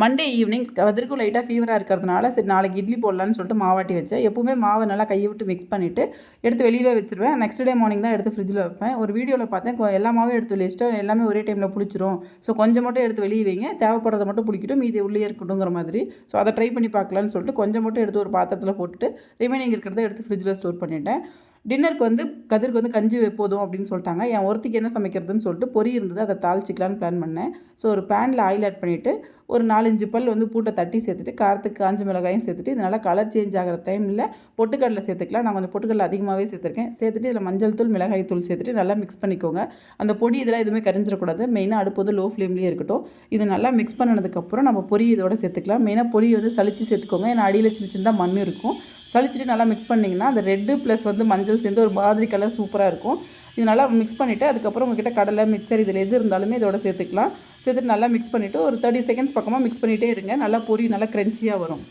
Monday evening கதிர்க்கும் லைட்டாக ஃபீவராக இருக்கிறதுனால சரி நாளைக்கு இட்லி போடலான்னு சொல்லிட்டு மாவாட்டி வச்சேன். எப்பவுமே மாவை நல்லா கையை விட்டு மிக்ஸ் பண்ணிவிட்டு எடுத்து வெளியவே வச்சிருவேன். நெக்ஸ்ட் டே மார்னிங் தான் எடுத்து ஃப்ரிட்ஜில் வைப்பேன். ஒரு வீடியோவில் பார்த்தேன் எல்லா மாவும் எடுத்து வெளிச்சிட்டு எல்லாமே ஒரே டைமில் புளிச்சிரும். ஸோ கொஞ்சம் மட்டும் எடுத்து வெளியே வைங்க. தேவைப்படுறத மட்டும் புளிக்கட்டும். மீதி உள்ளே இருக்கட்டுங்கிற மாதிரி. ஸோ அதை ட்ரை பண்ணி பார்க்கலான்னு சொல்லிட்டு கொஞ்சம் மட்டும் எடுத்து ஒரு பாத்திரத்தில் போட்டுட்டு ரிமைனிங் இருக்கிறத எடுத்து ஃப்ரிட்ஜில் ஸ்டோர் பண்ணிட்டேன். டின்னருக்கு வந்து கதிருக்கு வந்து கஞ்சி போதும் அப்படின்னு சொல்லிட்டாங்க. என் ஒருத்திக்கு என்ன சமைக்கிறதுன்னு சொல்லிட்டு பொரி இருந்தது. அதை தாளிச்சிக்கலான்னு பிளான் பண்ணேன். ஸோ ஒரு பேனில் ஆயில் ஆட் பண்ணிவிட்டு ஒரு நாலஞ்சு பல் வந்து பூட்டை தட்டி சேர்த்துட்டு காரத்துக்கு காஞ்ச மிளகாயும் சேர்த்துட்டு இது நல்லா கலர் சேஞ்ச் ஆகிற டைமில் பொட்டுக்கடலை சேர்த்துக்கலாம். நான் கொஞ்சம் பொட்டுக்கடலை அதிகமாகவே சேர்த்துருக்கேன். சேர்த்துட்டு இதில் மஞ்சள் தூள் மிளகாய் தூள் சேர்த்துட்டு நல்லா மிக்ஸ் பண்ணிக்கோங்க. அந்த பொடி இதெல்லாம் எதுவுமே கரிஞ்சிடக்கூடாது. மெயினாக அடுப்பு வந்து லோ ஃப்ளேம்லேயே இருக்கட்டும். இது நல்லா மிக்ஸ் பண்ணதுக்கப்புறம் நம்ம பொரி இதோட சேர்த்துக்கலாம். மெயினாக பொரி வந்து சளிச்சு சேர்த்துக்கோங்க. ஏன்னா அடியில் சின்ன சின்னதாக மண் இருக்கும். சளிச்சிட்டு நல்லா மிக்ஸ் பண்ணிங்கன்னா அந்த ரெட்டு ப்ளஸ் வந்து மஞ்சள் சேர்ந்து ஒரு மாதிரி கலர் சூப்பராக இருக்கும். இது நல்லா மிக்ஸ் பண்ணிவிட்டு அதுக்கப்புறம் உங்ககிட்ட கடலை மிக்சர் இதில் எது இருந்தாலுமே இதோட சேர்த்துக்கலாம். சேர்த்துட்டு நல்லா மிக்ஸ் பண்ணிவிட்டு ஒரு தேர்ட்டி செகண்ட்ஸ் பக்கமாக மிக்ஸ் பண்ணிகிட்டே இருங்க. நல்லா பொரி நல்லா க்ரன்ச்சியாக வரும்.